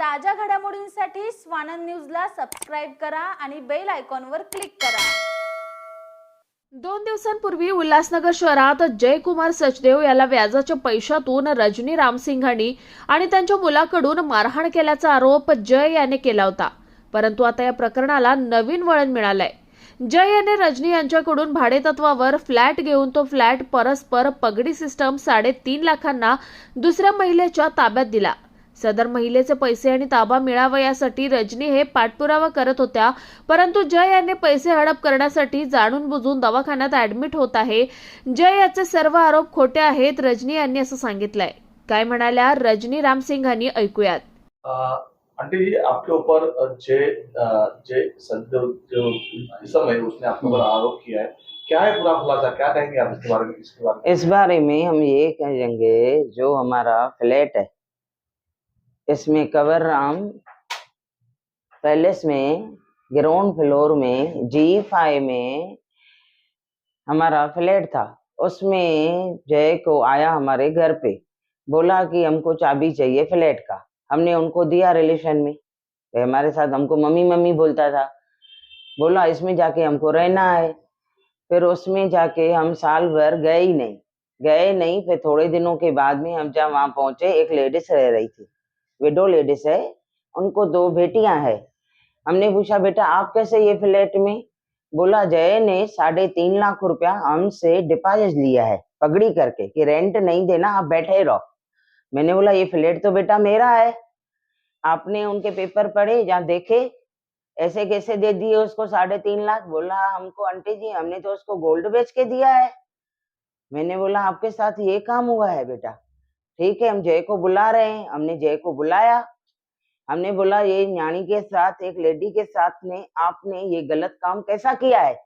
ताज्या घडामोडींसाठी स्वानंद न्यूजला सबस्क्राईब करा आणि बेल आयकॉनवर क्लिक करा. दोन दिवसांपूर्वी उल्हासनगर शहरात जयकुमार सचदेव याला व्याजाच्या पैशातून रजनी रामसिंघांनी आणि त्यांच्या मुलाकडून मारहाण केल्याचा आरोप जय याने केला होता. परंतु आता या प्रकरणाला नवीन वळण मिळालंय. जय याने रजनी यांच्याकडून भाडेतत्वावर फ्लॅट घेऊन तो फ्लॅट परस्पर पगडी सिस्टम साडेतीन लाखांना दुसऱ्या महिलेच्या ताब्यात दिला. सदर महिलेचे पैसे आणि ताबा मिळावा यासाठी रजनी हे पाठपुरावा करत होत्या. परंतु जय यांनी पैसे हडप करण्यासाठी जाणून बुजून दवाखान्यात ऍडमिट होत आहे. जय याचे सर्व आरोप खोटे आहेत रजनी यांनी असं सांगितलंय. काय म्हणाल्या? रजनी रामसिंघांनी ऐकूयात. अ, आंटी जी आपके ऊपर जो इसम है उसने आपके ऊपर आरोप किया है क्या है पूरा खुलासा? क्या कहेंगे आप इसके बारे में? इसके बारे में? इस बारे में हम ये कहेंगे जो हमारा फ्लैट है इसमें कवर राम, पैलेस में, ग्राउंड फ्लोर में, जी फाइव में हमारा फ्लैट था। उसमें जय को आया हमारे घर पे। बोला कि हमको चाबी चाहिए फ्लैट का। हमने उनको दिया रिलेशन में। वे हमारे साथ हमको मम्मी मम्मी बोलता था। बोला, इसमें जाके हमको रहना है। फिर उसमें जाके हम साल भर गए ही नहीं। गए नहीं, फिर थोड़े दिनों के बाद में हम जब वहाँ पहुँचे, एक लेडीज़ रह रही थी। विडो लेडीज़ है, उनको दो बेटियाँ हैं। हमने पूछा, बेटा, आप कैसे ये फ्लैट में? बोला, जय ने साढ़े तीन लाख रुपया हमसे डिपॉजिट लिया है, पगड़ी करके, कि रेंट नहीं देना, आप बैठे रहो। मैंने बोला, ये फ्लैट तो बेटा मेरा है। आपने उनके पेपर पढ़े या देखे, ऐसे कैसे दे दिए उसको साढ़े तीन लाख? बोला, हमको आंटी जी, हमने तो उसको गोल्ड बेच के दिया है। मैंने बोला, आपके साथ ये काम हुआ है, बेटा? ठीक है, हम जय को बुला रहे हैं, हमने जय को बुलाया। हमने बोला, ये न्याणी के साथ, एक लेडी के साथ में आपने ये गलत काम कैसा किया है?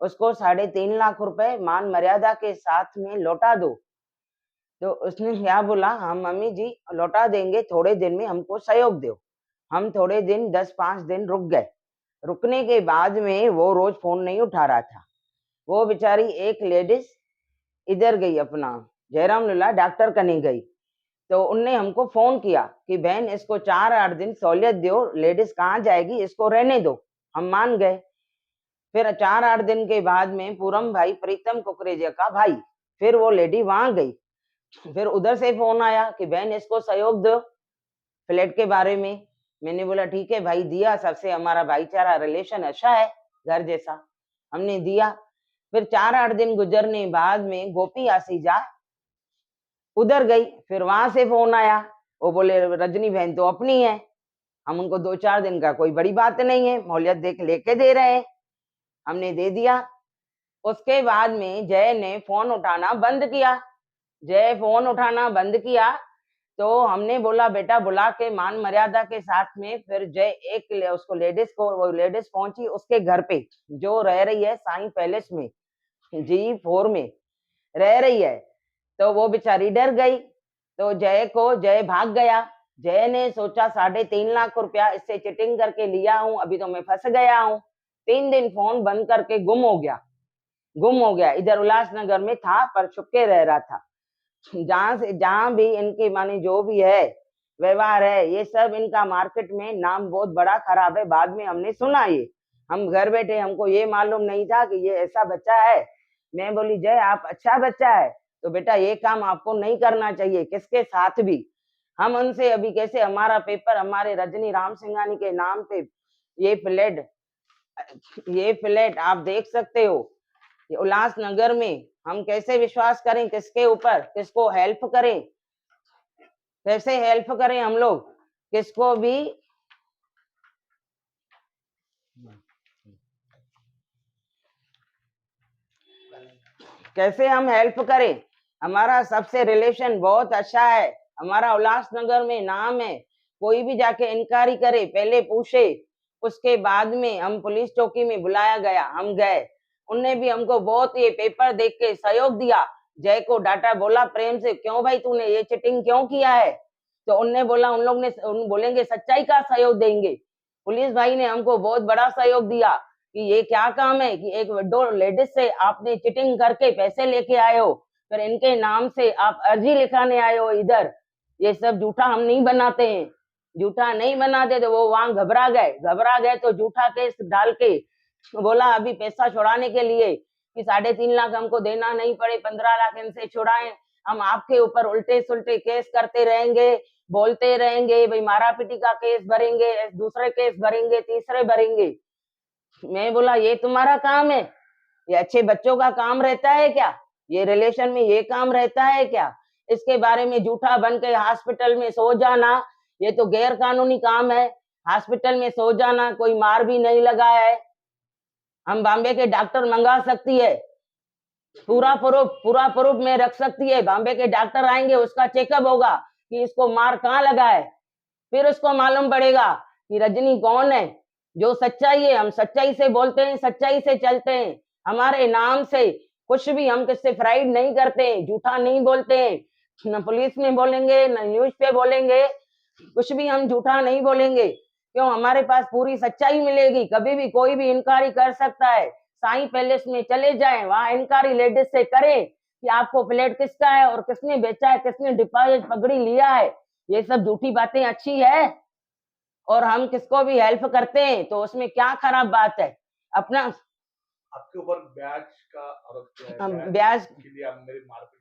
उसको साढ़े तीन लाख रुपए मान मर्यादा के साथ में लौटा दो। तो उसने क्या बोला, हम मम्मी जी, लौटा देंगे, थोड़े दिन में हमको सहयोग दो। हम थोड़े दिन, दस पाँच दिन रुक गए। रुकने के बाद में वो रोज फ़ोन नहीं उठा रहा था। वो बेचारी एक लेडीज़ इधर गई अपना जयराम लला डॉक्टर कने गई। तो उनने हमको फ़ोन किया कि, बहन, इसको चार आठ दिन सहूलियत दो, लेडीज़ कहाँ जाएगी, इसको रहने दो। हम मान गए। फिर चार आठ दिन के बाद में पूरम भाई, प्रीतम कुकरेजा का भाई, फिर वो लेडी वहाँ गई। फिर उधर से फ़ोन आया कि, बहन, इसको सहयोग दो फ्लैट के बारे में। मैंने बोला, ठीक है भाई, दिया सबसे, हमारा भाईचारा, रिलेशन अच्छा है, घर जैसा। हमने दिया। फिर चार आठ दिन गुजरने बाद में गोपी आसीजा उधर गई फिर वहाँ से फ़ोन आया। वो बोले रजनी बहन तो अपनी है। हम उनको दो चार दिन का कोई बड़ी बात नहीं है मोहलियत देख लेके दे रहे हैं। हमने दे दिया। उसके बाद में जय ने फ़ोन उठाना बंद किया। जय फ़ोन उठाना बंद किया तो हमने बोला बेटा बुला के मान मर्यादा के साथ में फिर जय एक ले, उसको लेडीज़ को वो लेडीज़ पहुँची उसके घर पे जो रह रही है साई पैलेस में जी फोर में। रह रही है। तो वो बेचारी डर गई। तो जय को जय भाग गया। जय ने सोचा, साढ़े तीन लाख रुपया इससे चिटिंग करके लिया हूँ, अभी तो मैं फंस गया हूँ। तीन दिन फ़ोन बंद करके गुम हो गया। गुम हो गया। इधर उल्लासनगर में था, पर छुपके रह रहा था। जहाँ से, जहाँ भी इनके, माने जो भी है, व्यवहार है, ये सब इनका मार्केट में नाम बहुत बड़ा खराब है। बाद में हमने सुना ये। हम घर बैठे हमको ये मालूम नहीं था कि ये ऐसा बच्चा है। मैं बोली, जय, आप अच्छा बच्चा है। तो बेटा ये काम आपको नहीं करना चाहिए, किसके साथ भी? हम उनसे अभी कैसे, हमारा पेपर हमारे रजनी राम सिंघानी के नाम पे ये फ्लैट ये फ्लैट आप देख सकते हो, ये उल्लासनगर में हम कैसे विश्वास करें, किसके ऊपर, किसको हेल्प करें? कैसे हेल्प करें हम लोग? किसको भी? कैसे हम हेल्प करें? हमारा सबसे रिलेशन बहुत अच्छा है। हमारा उल्लासनगर में नाम है। कोई भी जाके इंक्वायरी करे, पहले पूछे, उसके बाद में हम पुलिस चौकी में बुलाया गया, हम गए। उनने भी हमको बहुत ये पेपर देख के सहयोग दिया। जय को डाटा बोला प्रेम से, क्यों भाई तूने ये चिटिंग क्यों किया है? तो उनने बोला, उन लोग ने उन बोलेंगे सच्चाई का सहयोग देंगे। पुलिस भाई ने हमको बहुत बड़ा सहयोग दिया कि ये क्या काम है कि एक लेडीज़ से आपने चिटिंग करके पैसे लेके आए हो। फिर इनके नाम से आप अर्जी लिखाने आए हो इधर। ये सब झूठा हम नहीं बनाते हैं। झूठा नहीं बनाते तो वो वहाँ घबरा गए। घबरा गए तो झूठा केस डाल के बोला, अभी पैसा छुड़ाने के लिए कि साढ़े तीन लाख हमको देना नहीं पड़े, पंद्रह लाख इनसे छुड़ाएँ। हम आपके ऊपर उल्टे सुलटे केस करते रहेंगे, बोलते रहेंगे, भाई मारा पीटी का केस भरेंगे दूसरे केस भरेंगे, तीसरे भरेंगे। मैं बोला, ये तुम्हारा काम है? ये अच्छे बच्चों का काम रहता है क्या? ये रिलेशन में ये काम रहता है क्या? इसके बारे में झूठा बन के हॉस्पिटल में सो जाना, ये तो गैर कानूनी काम है। हॉस्पिटल में सो जाना, कोई मार भी नहीं लगा है। हम बॉम्बे के डॉक्टर मंगा सकती है। पूरा प्रूफ पूरा प्रूफ में रख सकती है। बॉम्बे के डॉक्टर आएँगे, उसका चेकअप होगा कि इसको मार कहाँ लगा है। फिर उसको मालूम पड़ेगा कि रजनी कौन है? जो सच्चाई है, हम सच्चाई से बोलते हैं, सच्चाई से चलते हैं। हमारे नाम से कुछ भी हम किससे फ्राइड नहीं करते, झूठा नहीं बोलते, न पुलिस में बोलेंगे, न न्यूज़ पे बोलेंगे, कुछ भी हम झूठा नहीं बोलेंगे। क्यों? हमारे पास पूरी सच्चाई मिलेगी, कभी भी कोई भी इंक्वायरी कर सकता है। साई पैलेस में चले जाए, वहाँ इंक्वायरी लेडीज़ से करें कि आपको फ्लैट किसका है और किसने बेचा है, किसने डिपॉजिट पकड़ी लिया है। ये सब झूठी बातें अच्छी है और हम किसको भी हेल्प करते हैं तो उसमें क्या खराब बात है? अपना आपके ऊपर ब्याज का आरोप हम ब्याज के लिए आप मेरी मारपीट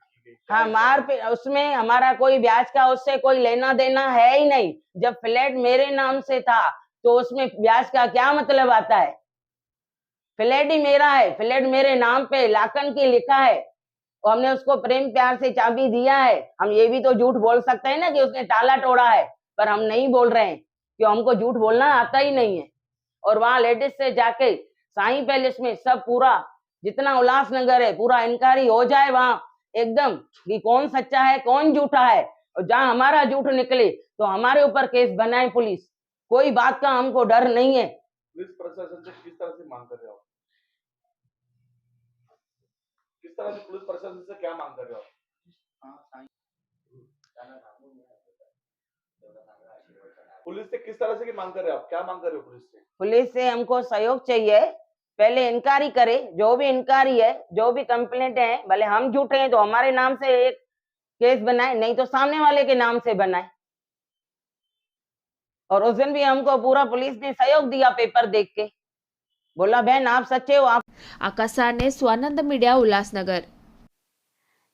हाँ मार पे उसमें हमारा कोई ब्याज का उससे कोई लेना देना है ही नहीं। जब फ्लैट मेरे नाम से था तो उसमें ब्याज का क्या मतलब आता है? फ्लैट ही मेरा है फ्लैट मेरे नाम पे लाखन की लिखा है और हमने उसको प्रेम प्यार से चाबी दिया है। हम ये भी तो झूठ बोल सकते हैं ना कि उसने ताला तोड़ा है पर हम नहीं बोल रहे हैं क्यों? हमको झूठ बोलना आता ही नहीं है। और वहाँ लेडीज़ से जाके साई पैलेस में सब पूरा जितना उल्लासनगर है पूरा इंक्वायरी हो जाए वहाँ एकदम कि कौन सच्चा है कौन झूठा है? और जहाँ हमारा झूठ निकले तो हमारे ऊपर केस बनाए पुलिस। कोई बात का हमको डर नहीं है। पुलिस प्रशासन से किस तरह से मांग कर रहे हो? किस तरह से पुलिस प्रशासन से क्या मांग कर रहे हो? पुलिस से किस तरह से की मांग कर रहे हो आप? क्या मांग कर रहे हो पुलिस से? पुलिस से हमको सहयोग चाहिए। पहले इंक्वायरी करे जो भी इंक्वायरी है जो भी कंप्लेंट है भले हम झूठे हैं तो हमारे नाम से एक केस बनाए नहीं तो सामने वाले के नाम से बनाए। और उस दिन भी हमको पूरा पुलिस ने सहयोग दिया पेपर देख के। बोला बहन आप सच्चे हो आप आकाश साने स्वानंद मीडिया उल्हासनगर।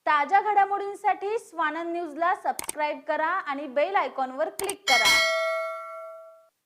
ताज्या घडामोडींसाठी स्वानंद न्यूजला सबस्क्राईब करा आणि बेल आयकॉनवर क्लिक करा.